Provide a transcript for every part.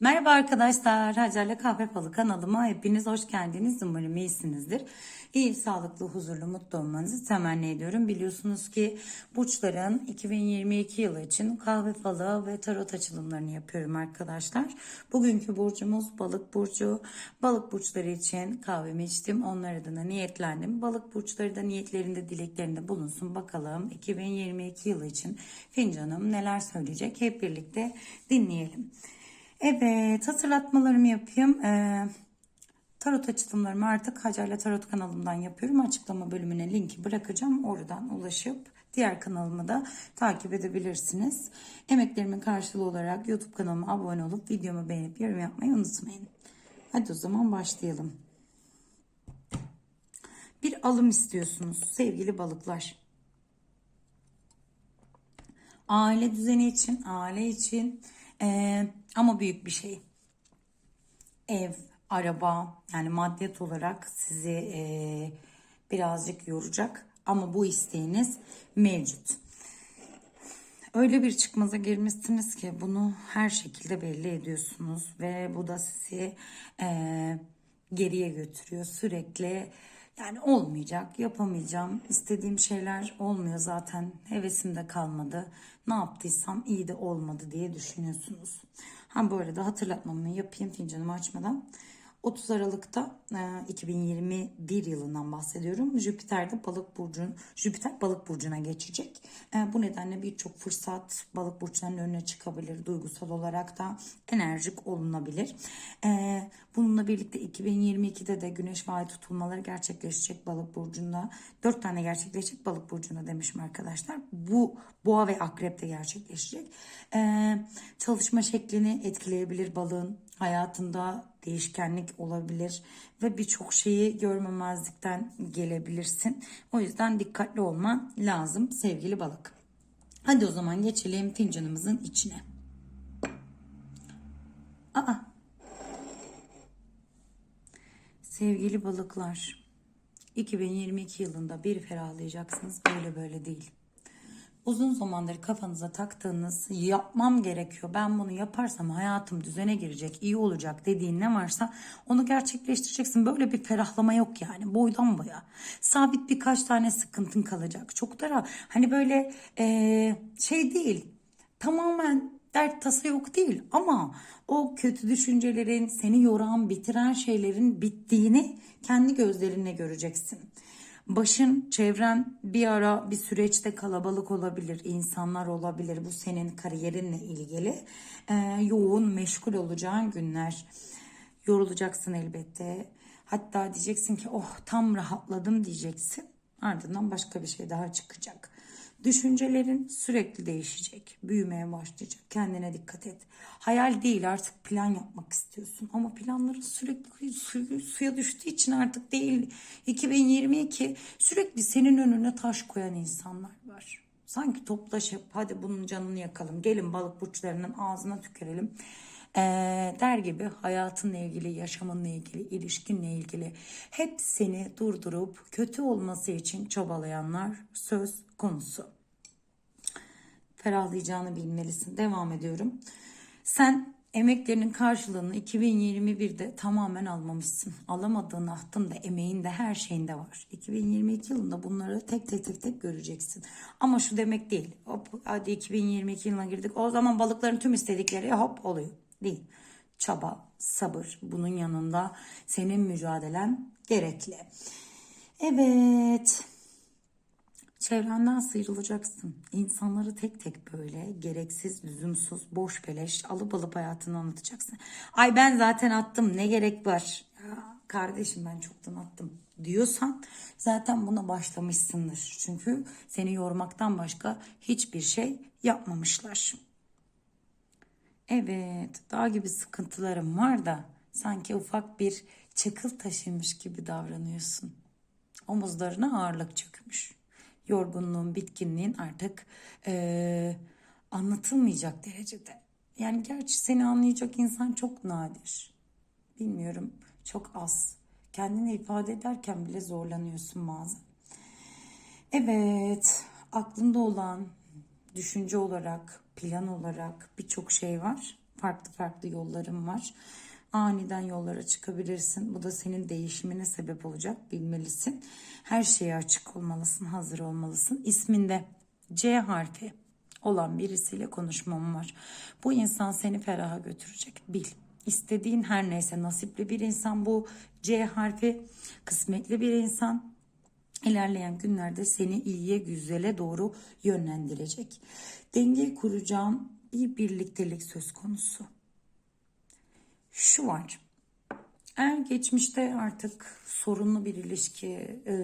Merhaba arkadaşlar, Hacer'le Kahve Falı kanalıma hepiniz hoş geldiniz. Umarım iyisinizdir. İyi, sağlıklı, huzurlu, mutlu olmanızı temenni ediyorum. Biliyorsunuz ki burçların 2022 yılı için kahve falı ve tarot açılımlarını yapıyorum arkadaşlar. Bugünkü burcumuz balık burcu. Balık burçları için kahvemi içtim. Onlar adına niyetlendim. Balık burçları da niyetlerinde, dileklerinde bulunsun. Bakalım 2022 yılı için fincanım neler söyleyecek hep birlikte dinleyelim. Evet hatırlatmalarımı yapayım. Ee, tarot açılımlarımı artık Hacer'le Tarot kanalımdan yapıyorum. Açıklama bölümüne linki bırakacağım. Oradan ulaşıp diğer kanalımı da takip edebilirsiniz. Emeklerimin karşılığı olarak YouTube kanalıma abone olup videomu beğenip yorum yapmayı unutmayın. Hadi o zaman başlayalım. Bir alım istiyorsunuz sevgili balıklar. Aile düzeni için, aile için ee, ama büyük bir şey. Ev, araba yani maddiyat olarak sizi ee, birazcık yoracak ama bu isteğiniz mevcut. Öyle bir çıkmaza girmişsiniz ki bunu her şekilde belli ediyorsunuz ve bu da sizi ee, geriye götürüyor sürekli. Yani olmayacak, yapamayacağım, istediğim şeyler olmuyor zaten, hevesim de kalmadı. Ne yaptıysam iyi de olmadı diye düşünüyorsunuz. Ha bu arada hatırlatmamı yapayım fincanımı açmadan. 30 Aralık'ta e, 2021 yılından bahsediyorum. Jüpiter de balık burcun Jüpiter balık burcuna geçecek. E, bu nedenle birçok fırsat balık burçlarının önüne çıkabilir. Duygusal olarak da enerjik olunabilir. E, bununla birlikte 2022'de de güneş ve ay tutulmaları gerçekleşecek balık burcunda. 4 tane gerçekleşecek balık burcunda demişim arkadaşlar. Bu boğa ve akrep de gerçekleşecek. E, çalışma şeklini etkileyebilir balığın hayatında değişkenlik olabilir ve birçok şeyi görmemezlikten gelebilirsin. O yüzden dikkatli olman lazım sevgili balık. Hadi o zaman geçelim fincanımızın içine. Aa. Sevgili balıklar, 2022 yılında bir ferahlayacaksınız. Böyle böyle değil uzun zamandır kafanıza taktığınız yapmam gerekiyor. Ben bunu yaparsam hayatım düzene girecek, iyi olacak dediğin ne varsa onu gerçekleştireceksin. Böyle bir ferahlama yok yani boydan boya. Sabit birkaç tane sıkıntın kalacak. Çok da hani böyle ee, şey değil tamamen dert tasa yok değil ama o kötü düşüncelerin seni yoran bitiren şeylerin bittiğini kendi gözlerinle göreceksin. Başın, çevren bir ara bir süreçte kalabalık olabilir, insanlar olabilir. Bu senin kariyerinle ilgili. Ee, yoğun, meşgul olacağın günler. Yorulacaksın elbette. Hatta diyeceksin ki oh tam rahatladım diyeceksin. Ardından başka bir şey daha çıkacak. Düşüncelerin sürekli değişecek, büyümeye başlayacak. Kendine dikkat et. Hayal değil artık plan yapmak istiyorsun. Ama planların sürekli su, suya düştüğü için artık değil. 2022 sürekli senin önüne taş koyan insanlar var. Sanki toplaşıp hadi bunun canını yakalım. Gelin balık burçlarının ağzına tükerelim. Ee, der gibi hayatınla ilgili, yaşamınla ilgili, ilişkinle ilgili hep seni durdurup kötü olması için çabalayanlar söz konusu. Ferahlayacağını bilmelisin. Devam ediyorum. Sen emeklerinin karşılığını 2021'de tamamen almamışsın. Alamadığın ahtın da emeğin de her şeyinde var. 2022 yılında bunları tek tek tek tek göreceksin. Ama şu demek değil. Hop hadi 2022 yılına girdik. O zaman balıkların tüm istedikleri hop oluyor. Değil. Çaba, sabır bunun yanında senin mücadelen gerekli. Evet. Çevrenden sıyrılacaksın. İnsanları tek tek böyle gereksiz, lüzumsuz, boş beleş alıp alıp hayatını anlatacaksın. Ay ben zaten attım ne gerek var? Ya kardeşim ben çoktan attım diyorsan zaten buna başlamışsındır. Çünkü seni yormaktan başka hiçbir şey yapmamışlar. Evet, dağ gibi sıkıntılarım var da sanki ufak bir çakıl taşıymış gibi davranıyorsun. Omuzlarına ağırlık çökmüş. Yorgunluğun, bitkinliğin artık ee, anlatılmayacak derecede. Yani gerçi seni anlayacak insan çok nadir. Bilmiyorum, çok az. Kendini ifade ederken bile zorlanıyorsun bazen. Evet, aklında olan düşünce olarak, plan olarak birçok şey var. Farklı farklı yollarım var. Aniden yollara çıkabilirsin. Bu da senin değişimine sebep olacak. Bilmelisin. Her şeye açık olmalısın. Hazır olmalısın. İsminde C harfi olan birisiyle konuşmam var. Bu insan seni feraha götürecek. Bil. İstediğin her neyse nasipli bir insan bu C harfi kısmetli bir insan ilerleyen günlerde seni iyiye güzele doğru yönlendirecek. Dengeyi kuracağın bir birliktelik söz konusu. Şu var. Eğer geçmişte artık sorunlu bir ilişki, e,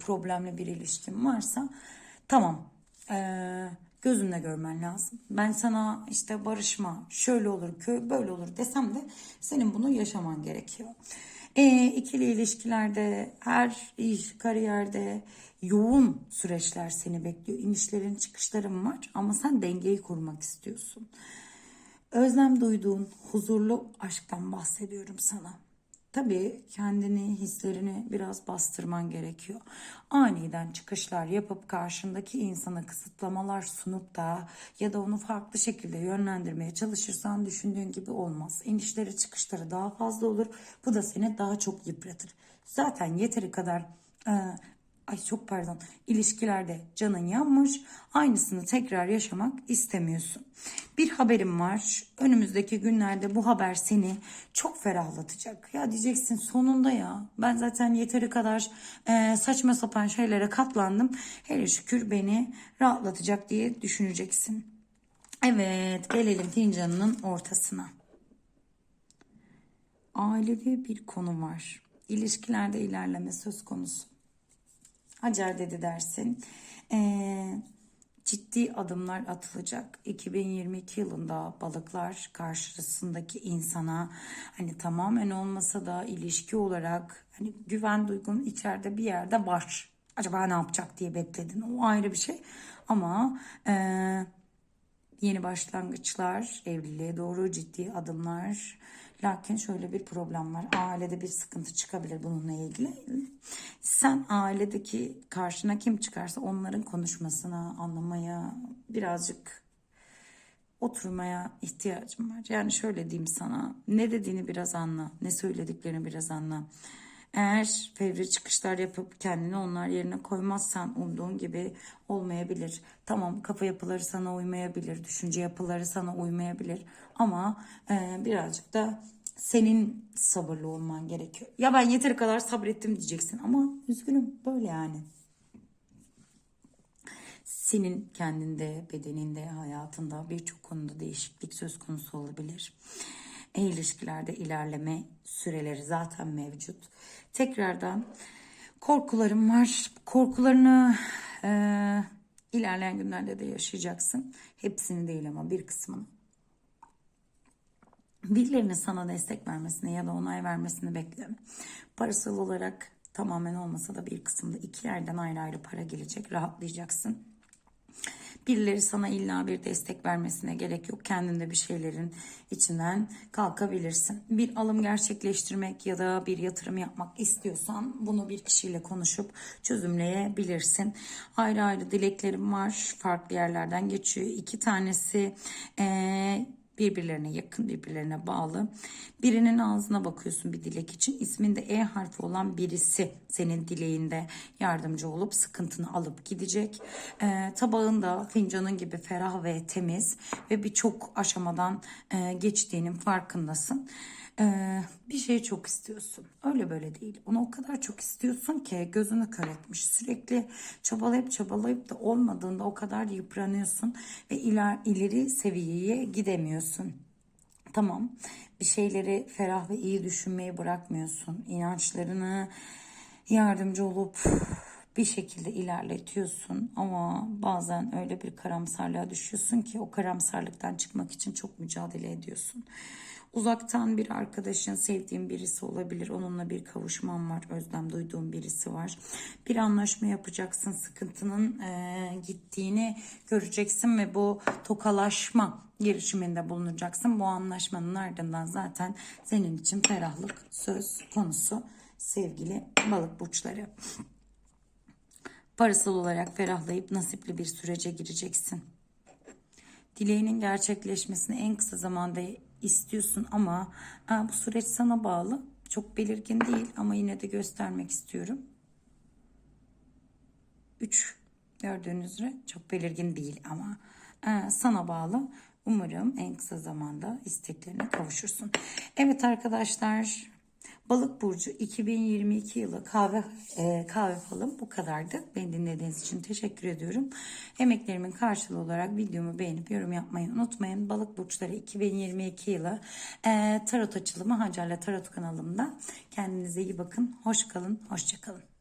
problemli bir ilişkin varsa tamam e, gözünle görmen lazım. Ben sana işte barışma, şöyle olur, böyle olur desem de senin bunu yaşaman gerekiyor. E, ikili ilişkilerde, her iş, kariyerde yoğun süreçler seni bekliyor. İnişlerin, çıkışların var ama sen dengeyi kurmak istiyorsun. Özlem duyduğun huzurlu aşktan bahsediyorum sana. Tabii kendini, hislerini biraz bastırman gerekiyor. Aniden çıkışlar yapıp karşındaki insana kısıtlamalar sunup da ya da onu farklı şekilde yönlendirmeye çalışırsan düşündüğün gibi olmaz. İnişleri çıkışları daha fazla olur. Bu da seni daha çok yıpratır. Zaten yeteri kadar ay çok pardon ilişkilerde canın yanmış aynısını tekrar yaşamak istemiyorsun. Bir haberim var önümüzdeki günlerde bu haber seni çok ferahlatacak. Ya diyeceksin sonunda ya ben zaten yeteri kadar e, saçma sapan şeylere katlandım. Hele şükür beni rahatlatacak diye düşüneceksin. Evet gelelim fincanının ortasına. Ailevi bir konu var. İlişkilerde ilerleme söz konusu. Hacer dedi dersin. Ee, ciddi adımlar atılacak. 2022 yılında balıklar karşısındaki insana hani tamamen olmasa da ilişki olarak hani güven duygun içeride bir yerde var. Acaba ne yapacak diye bekledin. O ayrı bir şey. Ama e, yeni başlangıçlar, evliliğe doğru ciddi adımlar. Lakin şöyle bir problem var. Ailede bir sıkıntı çıkabilir bununla ilgili. Sen ailedeki karşına kim çıkarsa onların konuşmasına, anlamaya birazcık oturmaya ihtiyacım var. Yani şöyle diyeyim sana. Ne dediğini biraz anla. Ne söylediklerini biraz anla. Eğer fevri çıkışlar yapıp kendini onlar yerine koymazsan umduğun gibi olmayabilir. Tamam kafa yapıları sana uymayabilir, düşünce yapıları sana uymayabilir ama e, birazcık da senin sabırlı olman gerekiyor. Ya ben yeteri kadar sabrettim diyeceksin ama üzgünüm böyle yani. Senin kendinde, bedeninde, hayatında birçok konuda değişiklik söz konusu olabilir. E, ilişkilerde ilerleme süreleri zaten mevcut. Tekrardan korkularım var. Korkularını e, ilerleyen günlerde de yaşayacaksın. Hepsini değil ama bir kısmını. Birilerinin sana destek vermesini ya da onay vermesini bekleme. Parasal olarak tamamen olmasa da bir kısımda iki yerden ayrı ayrı para gelecek. Rahatlayacaksın. Birileri sana illa bir destek vermesine gerek yok. Kendinde bir şeylerin içinden kalkabilirsin. Bir alım gerçekleştirmek ya da bir yatırım yapmak istiyorsan bunu bir kişiyle konuşup çözümleyebilirsin. Ayrı ayrı dileklerim var. Farklı yerlerden geçiyor. İki tanesi ee, birbirlerine yakın, birbirlerine bağlı. Birinin ağzına bakıyorsun bir dilek için. İsminde E harfi olan birisi senin dileğinde yardımcı olup sıkıntını alıp gidecek. E, tabağın da fincanın gibi ferah ve temiz ve birçok aşamadan e, geçtiğinin farkındasın. Ee, bir şeyi çok istiyorsun. Öyle böyle değil. Onu o kadar çok istiyorsun ki gözünü kör etmiş. Sürekli çabalayıp çabalayıp da olmadığında o kadar yıpranıyorsun ve iler, ileri seviyeye gidemiyorsun. Tamam. Bir şeyleri ferah ve iyi düşünmeyi bırakmıyorsun. İnançlarını yardımcı olup bir şekilde ilerletiyorsun ama bazen öyle bir karamsarlığa düşüyorsun ki o karamsarlıktan çıkmak için çok mücadele ediyorsun. Uzaktan bir arkadaşın, sevdiğin birisi olabilir. Onunla bir kavuşman var. Özlem duyduğun birisi var. Bir anlaşma yapacaksın. Sıkıntının e, gittiğini göreceksin ve bu tokalaşma girişiminde bulunacaksın. Bu anlaşmanın ardından zaten senin için ferahlık söz konusu sevgili balık burçları. Parasal olarak ferahlayıp nasipli bir sürece gireceksin. Dileğinin gerçekleşmesini en kısa zamanda istiyorsun ama bu süreç sana bağlı. Çok belirgin değil ama yine de göstermek istiyorum. 3 gördüğünüz üzere çok belirgin değil ama sana bağlı. Umarım en kısa zamanda isteklerine kavuşursun. Evet arkadaşlar Balık Burcu 2022 yılı kahve e, kahve falım bu kadardı. Beni dinlediğiniz için teşekkür ediyorum. Emeklerimin karşılığı olarak videomu beğenip yorum yapmayı unutmayın. Balık Burçları 2022 yılı e, tarot açılımı Hacer'le Tarot kanalımda. Kendinize iyi bakın. Hoş kalın. Hoşça kalın.